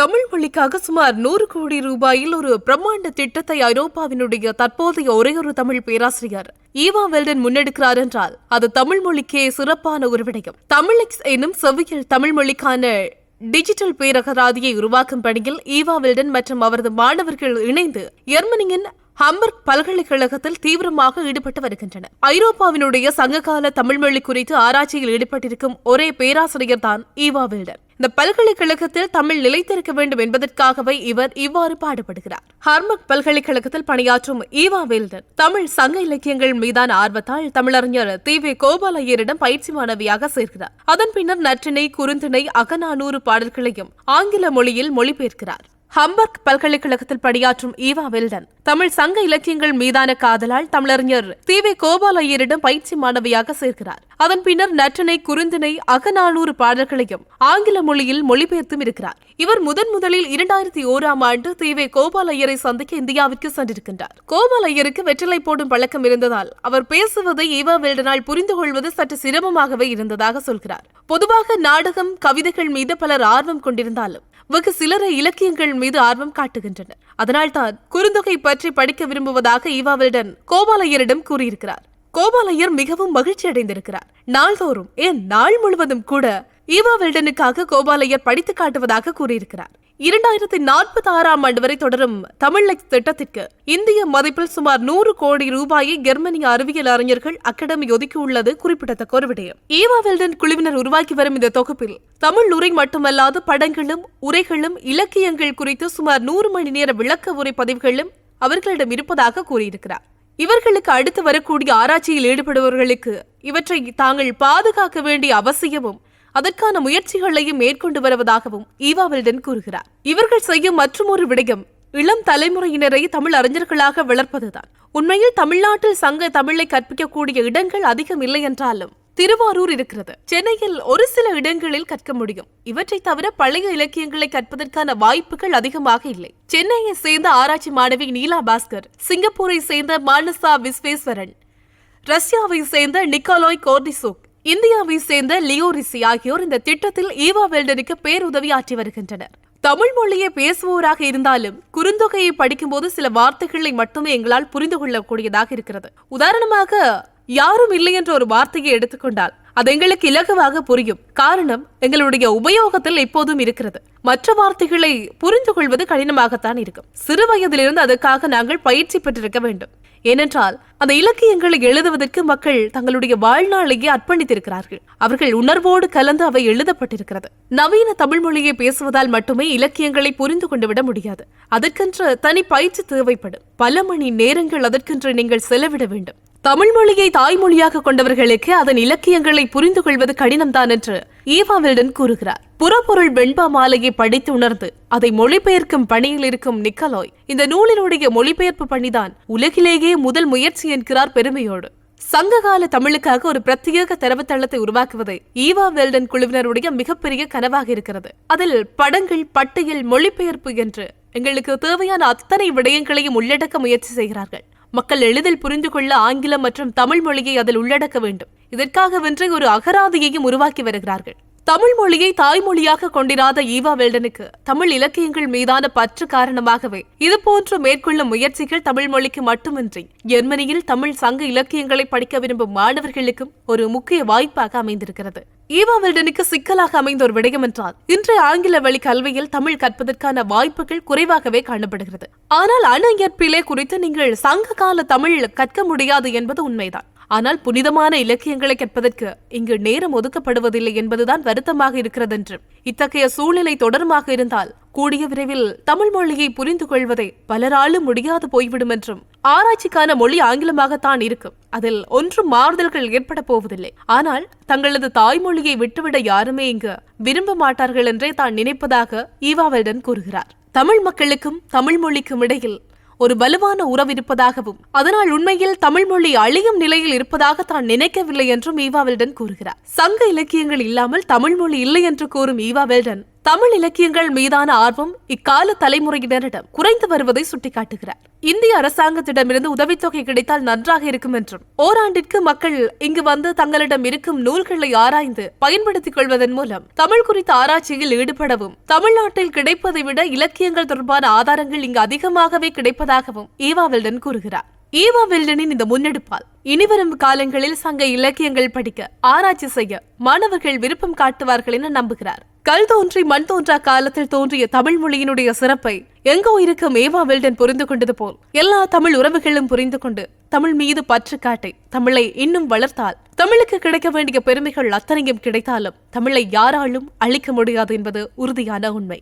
தமிழ் மொழிக்காக சுமார் நூறு கோடி ரூபாயில் ஒரு பிரம்மாண்ட திட்டத்தை ஐரோப்பாவினுடைய தற்போதைய ஒரே ஒரு தமிழ் பேராசிரியர் ஈவா வெல்டன் முன்னெடுக்கிறார் என்றால் அது தமிழ் மொழிக்கே சிறப்பான ஒரு விடயம். தமிழெக்ஸ் என்னும் செவ்வியல் தமிழ் மொழிக்கான டிஜிட்டல் பேரகராதியை உருவாக்கும் பணியில் ஈவா வெல்டன் மற்றும் அவரது மாணவர்கள் இணைந்து ஜெர்மனியின் ஹம்பர்க் பல்கலைக்கழகத்தில் தீவிரமாக ஈடுபட்டு வருகின்றன ஐரோப்பாவினுடைய சங்ககால தமிழ்மொழி குறித்து ஆராய்ச்சியில் ஈடுபட்டிருக்கும் ஒரே பேராசிரியர் தான் ஈவா வெல்டன். இந்த பல்கலைக்கழகத்தில் தமிழ் நிலைத்திருக்க வேண்டும் என்பதற்காகவே இவர் இவ்வாறு பாடுபடுகிறார். ஹார்மக் பல்கலைக்கழகத்தில் பணியாற்றும் ஈவா வேல்டன் தமிழ் சங்க இலக்கியங்கள் மீதான ஆர்வத்தால் தமிழறிஞர் தி. வே. கோபாலையரிடம் பயிற்சி மாணவியாக சேர்க்கிறார் அதன் பின்னர் நற்றினை குறுந்திணை அகநானூறு பாடல்களையும் ஆங்கில மொழியில் மொழிபெயர்க்கிறார். ஹம்பர்க் பல்கலைக்கழகத்தில் பணியாற்றும் ஈவா வெல்டன் தமிழ் சங்க இலக்கியங்கள் மீதான காதலால் தமிழறிஞர் தி. வி. கோபாலையரிடம் பயிற்சி மாணவியாக சேர்க்கிறார். அதன் பின்னர் நற்றினை குறுந்தினை அகநானூறு பாடல்களையும் ஆங்கில மொழியில் மொழிபெயர்த்தும் இருக்கிறார். இவர் முதன் முதலில் இரண்டாயிரத்தி ஓராம் ஆண்டு தி. வி. கோபாலையரை சந்திக்க இந்தியாவிற்கு சென்றிருக்கின்றார். கோபாலையருக்கு வெற்றிலை போடும் பழக்கம் இருந்ததால் அவர் பேசுவதை ஈவா வெல்டனால் புரிந்து கொள்வது சற்று சிரமமாகவே இருந்ததாக சொல்கிறார். பொதுவாக நாடகம் கவிதைகள் மீது பலர் ஆர்வம் கொண்டிருந்தாலும் வெகு சிலரை இலக்கியங்கள் மீது ஆர்வம் காட்டுகின்றனர். அதனால்தான் குறுந்தொகை பற்றி படிக்க விரும்புவதாக ஈவாவில்டன் கோபாலையரிடம் கூறியிருக்கிறார். கோபாலையர் மிகவும் மகிழ்ச்சி அடைந்திருக்கிறார். நாள்தோறும் ஏன் நாள் முழுவதும் கூட ஈவா வெல்டனுக்காக கோபாலையர் படித்து காட்டுவதாக கூறியிருக்கிறார். இரண்டாயிரத்தி நாற்பத்தி ஆறாம் ஆண்டு வரை தொடரும் தமிழ்லெக்ஸ் திட்டத்திற்கு இந்திய மதிப்பில் சுமார் நூறு கோடி ரூபாயை ஜெர்மனிய அறிவியல் அறிஞர்கள் அகாடமி ஒதுக்கியுள்ளது குறிப்பிடத்தக்க ஒரு விடயம். ஈவா வெல்டன் குழுவினர் உருவாக்கி வரும் இந்த தொகுப்பில் தமிழ் உரை மட்டுமல்லாது படங்களும் உரைகளும் இலக்கியங்கள் குறித்து சுமார் நூறு மணி நேர விளக்க உரை பதிவுகளும் அவர்களிடம் இருப்பதாக கூறியிருக்கிறார். இவர்களுக்கு அடுத்து வரக்கூடிய ஆராய்ச்சியில் ஈடுபடுபவர்களுக்கு இவற்றை தாங்கள் பாதுகாக்க வேண்டிய அவசியமும் அதற்கான முயற்சிகளையும் மேற்கொண்டு வருவதாகவும் ஈவா வெல்டன் கூறுகிறார். இவர்கள் செய்யும் மற்றொரு விடயம் இளம் தலைமுறையினரை தமிழ் அறிஞர்களாக வளர்ப்பதுதான். உண்மையில் தமிழ்நாட்டில் சங்க தமிழை கற்பிக்கக்கூடிய இடங்கள் அதிகம் இல்லை என்றாலும் திருவாரூர் இருக்கிறது. சென்னையில் ஒரு சில இடங்களில் கற்க முடியும். இவற்றை தவிர பழைய இலக்கியங்களை கற்பதற்கான வாய்ப்புகள் அதிகமாக இல்லை. சென்னையை சேர்ந்த ஆராய்ச்சி மாணவி நீலா பாஸ்கர் சிங்கப்பூரை சேர்ந்த மானசா விஸ்வேஸ்வரன் ரஷ்யாவை சேர்ந்த நிக்கோலாய் கோர்டிசோக் இந்தியாவை சேர்ந்த லியோரிசி ஆகியோர் இந்த திட்டத்தில் ஈவா வெல்டனுக்கு பேருதவி ஆற்றி வருகின்றனர். தமிழ் மொழியை பேசுவோராக இருந்தாலும் குறுந்தொகையை படிக்கும்போது சில வார்த்தைகளை மட்டுமே எங்களால் புரிந்து கொள்ளக்கூடியதாக இருக்கிறது. உதாரணமாக யாரும் இல்லை என்ற ஒரு வார்த்தையை எடுத்துக்கொண்டால் அது எங்களுக்கு இலகுவாக புரியும். காரணம் எங்களுடைய உபயோகத்தில் எப்போதும் இருக்கிறது. மற்ற வார்த்தைகளை புரிந்து கொள்வது கடினமாகத்தான் இருக்கும். சிறு வயதிலிருந்து அதற்காக நாங்கள் பயிற்சி பெற்றிருக்க வேண்டும். ஏனென்றால் அந்த இலக்கியங்களை எழுதுவதற்கு மக்கள் தங்களுடைய வாழ்நாளையே அர்ப்பணித்திருக்கிறார்கள். அவர்கள் உணர்வோடு கலந்து அவை எழுதப்பட்டிருக்கிறது. நவீன தமிழ் மொழியை பேசுவதால் மட்டுமே இலக்கியங்களை புரிந்து கொண்டு விட முடியாது. அதற்கென்று தனி பயிற்சி தேவைப்படும். பல மணி நேரங்கள் அதற்கென்று நீங்கள் செலவிட வேண்டும். தமிழ் மொழியை தாய்மொழியாக கொண்டவர்களுக்கு அதன் இலக்கியங்களை புரிந்து கொள்வது கடினம்தான் என்று ஈவா வெல்டன் கூறுகிறார் புறப்பொருள் வெண்பா மாலையை படித்து உணர்ந்து அதை மொழிபெயர்க்கும் பணியில் இருக்கும் நிக்கலாய். இந்த நூலினுடைய மொழிபெயர்ப்பு பணிதான் உலகிலேயே முதல் முயற்சி என்கிறார் பெருமையோடு. சங்ககால தமிழுக்காக ஒரு பிரத்யேக தரவுத்தளத்தை உருவாக்குவது ஈவா வெல்டன் குழுவினருடைய மிகப்பெரிய கனவாக இருக்கிறது. அதில் படங்கள் பட்டியல் மொழிபெயர்ப்பு என்று எங்களுக்கு தேவையான அத்தனை விடயங்களையும் உள்ளடக்க முயற்சி செய்கிறார்கள். மக்கள் எளிதில் புரிந்து கொள்ள ஆங்கிலம் மற்றும் தமிழ் மொழியை அதில் உள்ளடக்க வேண்டும். இதற்காகவென்றே ஒரு அகராதியையும் உருவாக்கி வருகிறார்கள். தமிழ் மொழியை தாய்மொழியாக கொண்டிராத ஈவா வெல்டனுக்கு தமிழ் இலக்கியங்கள் மீதான பற்று காரணமாகவே இதுபோன்று மேற்கொள்ளும் முயற்சிகள் தமிழ் மொழிக்கு மட்டுமின்றி ஜெர்மனியில் தமிழ் சங்க இலக்கியங்களை படிக்க விரும்பும் மாணவர்களுக்கும் ஒரு முக்கிய வாய்ப்பாக அமைந்திருக்கிறது. ஈவா வெல்டனுக்கு சிக்கலாக அமைந்த ஒரு விடயம் என்றால் இன்றைய ஆங்கில வழி கல்வியில் தமிழ் கற்பதற்கான வாய்ப்புகள் குறைவாகவே காணப்படுகிறது. ஆனால் அணு இயற்பிலே குறித்து நீங்கள் சங்க கால தமிழ் கற்க முடியாது என்பது உண்மைதான். ஆனால் புனிதமான இலக்கியங்களை கற்பதற்கு இங்கு நேரம் ஒதுக்கப்படுவதில்லை என்பதுதான் வருத்தமாக இருக்கிறது இத்தகைய சூழ்நிலை தொடருமாக இருந்தால் கூடிய விரைவில் தமிழ் மொழியை புரிந்து கொள்வதை பலராலும் முடியாது போய்விடும் என்றும் ஆராய்ச்சிக்கான மொழி ஆங்கிலமாகத்தான் இருக்கும். அதில் ஒன்றும் மாறுதல்கள் ஏற்பட போவதில்லை. ஆனால் தங்களது தாய்மொழியை விட்டுவிட யாருமே இங்கு விரும்ப மாட்டார்கள் என்றே தான் நினைப்பதாக ஈவாவல்டன் கூறுகிறார். தமிழ் மக்களுக்கும் தமிழ் மொழிக்கும் இடையில் ஒரு வலுவான உறவு இருப்பதாகவும் அதனால் உண்மையில் தமிழ் மொழி அழியும் நிலையில் இருப்பதாக தான் நினைக்கவில்லை என்றும் ஈவா வெல்டன் கூறுகிறார். சங்க இலக்கியங்கள் இல்லாமல் தமிழ் மொழி இல்லை என்று கூறும் ஈவா வெல்டன் தமிழ் இலக்கியங்கள் மீதான ஆர்வம் இக்கால தலைமுறையினரிடம் குறைந்து வருவதை சுட்டிக்காட்டுகிறார். இந்திய அரசாங்கத்திடமிருந்து உதவித்தொகை கிடைத்தால் நன்றாக இருக்கும் என்றும் ஓராண்டிற்கு மக்கள் இங்கு வந்து தங்களிடம் இருக்கும் நூல்களை ஆராய்ந்து பயன்படுத்திக் கொள்வதன் மூலம் தமிழ் குறித்த ஆராய்ச்சியில் ஈடுபடவும் தமிழ்நாட்டில் கிடைப்பதை விட இலக்கியங்கள் தொடர்பான ஆதாரங்கள் இங்கு அதிகமாகவே கிடைப்பதாகவும் ஈவா வெல்டன் கூறுகிறார். ஈவா வெல்டனின் இந்த முன்னெடுப்பால் இனிவரும் காலங்களில் சங்க இலக்கியங்கள் படிக்க ஆராய்ச்சி செய்ய மாணவர்கள் விருப்பம் காட்டுவார்கள் என நம்புகிறார். கல் தோன்றி மண் தோன்றா காலத்தில் தோன்றிய தமிழ் மொழியினுடைய சிறப்பை எங்கோ இருக்கும் ஏவா வெல்டன் புரிந்து கொண்டது போல் எல்லா தமிழ் உறவுகளும் புரிந்து கொண்டு தமிழ் மீது பற்று காட்டி தமிழை இன்னும் வளர்த்தால் தமிழுக்கு கிடைக்க வேண்டிய பெருமைகள் அத்தனையும் கிடைத்தாலும் தமிழை யாராலும் அழிக்க முடியாது என்பது உறுதியான உண்மை.